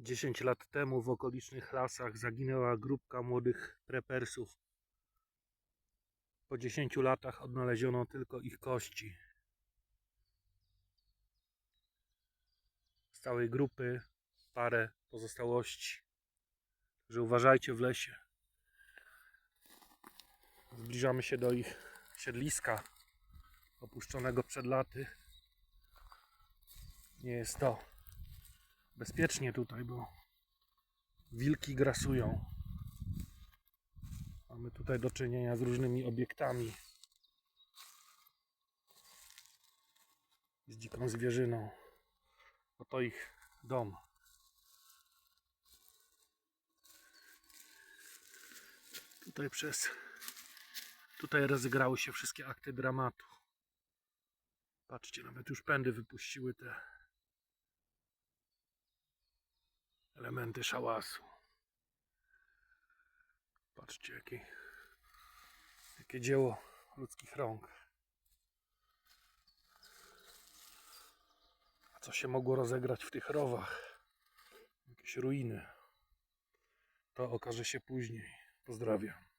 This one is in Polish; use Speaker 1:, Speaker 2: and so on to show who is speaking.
Speaker 1: 10 lat temu w okolicznych lasach zaginęła grupka młodych prepersów. Po 10 latach odnaleziono tylko ich kości. Z całej grupy parę pozostałości. Także uważajcie w lesie. Zbliżamy się do ich siedliska opuszczonego przed laty. Nie jest to bezpiecznie tutaj, bo wilki grasują. Mamy tutaj do czynienia z różnymi obiektami. Z dziką zwierzyną. Oto ich dom. Tutaj przez. Tutaj rozegrały się wszystkie akty dramatu. Patrzcie, nawet już pędy wypuściły te elementy szałasu. Patrzcie, jakie, jakie dzieło ludzkich rąk. A co się mogło rozegrać w tych rowach? Jakieś ruiny. To okaże się później. Pozdrawiam.